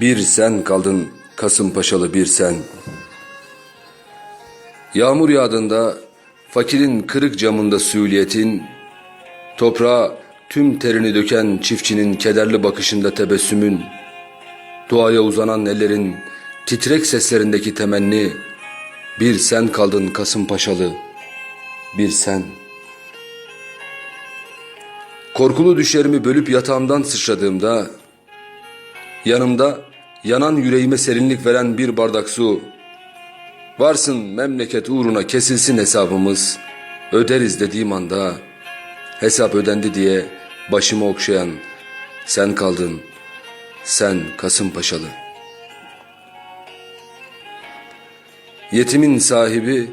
Bir sen kaldın Kasımpaşalı bir sen. Yağmur yağdığında fakirin kırık camında sülyetin, toprağa tüm terini döken çiftçinin kederli bakışında tebessümün, duaya uzanan ellerin titrek seslerindeki temenni, bir sen kaldın Kasımpaşalı, bir sen. Korkulu düşlerimi bölüp yatağımdan sıçradığımda, yanımda yanan yüreğime serinlik veren bir bardak su, varsın memleket uğruna kesilsin hesabımız, öderiz dediğim anda, hesap ödendi diye başımı okşayan, sen kaldın, sen Kasımpaşalı. Yetimin sahibi,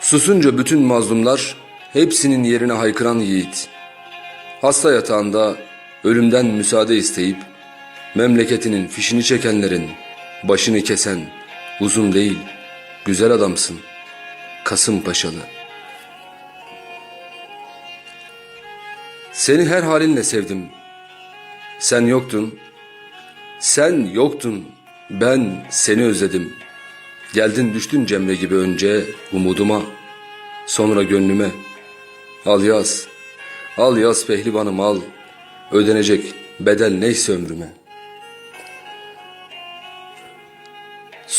susunca bütün mazlumlar, hepsinin yerine haykıran yiğit. Hasta yatağında ölümden müsaade isteyip, memleketinin fişini çekenlerin başını kesen, uzun değil, güzel adamsın, Kasımpaşalı. Seni her halinle sevdim. Sen yoktun, sen yoktun, ben seni özledim. Geldin düştün Cemre gibi önce umuduma, sonra gönlüme. Al yaz, al yaz pehlivanım al, ödenecek bedel neyse ömrüme.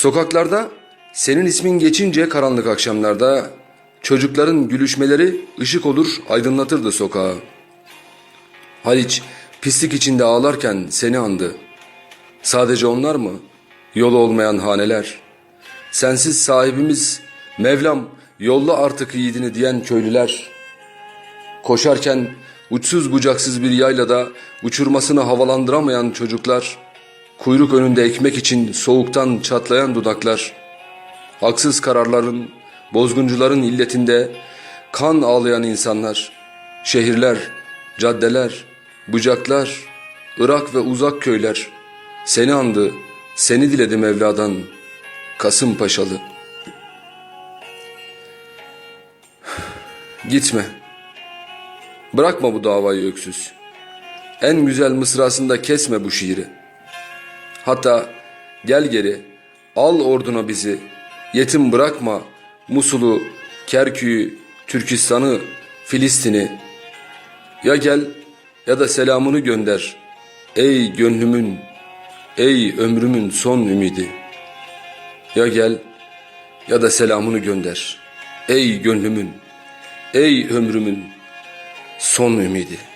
Sokaklarda senin ismin geçince karanlık akşamlarda çocukların gülüşmeleri ışık olur aydınlatırdı sokağı. Haliç pislik içinde ağlarken seni andı. Sadece onlar mı? Yolu olmayan haneler. Sensiz sahibimiz Mevlam yolla artık yiğidini diyen köylüler. Koşarken uçsuz bucaksız bir yaylada uçurmasını havalandıramayan çocuklar. Kuyruk önünde ekmek için soğuktan çatlayan dudaklar. Haksız kararların, bozguncuların illetinde kan ağlayan insanlar. Şehirler, caddeler, bucaklar, Irak ve uzak köyler. Seni andı, seni diledi Mevla'dan. Kasımpaşalı. Gitme. Bırakma bu davayı öksüz. En güzel mısrasında kesme bu şiiri. Hatta gel geri, al orduna bizi. Yetim bırakma Musul'u, Kerkük'ü, Türkistan'ı, Filistin'i. Ya gel ya da selamını gönder. Ey gönlümün, ey ömrümün son ümidi. Ya gel ya da selamını gönder. Ey gönlümün, ey ömrümün son ümidi.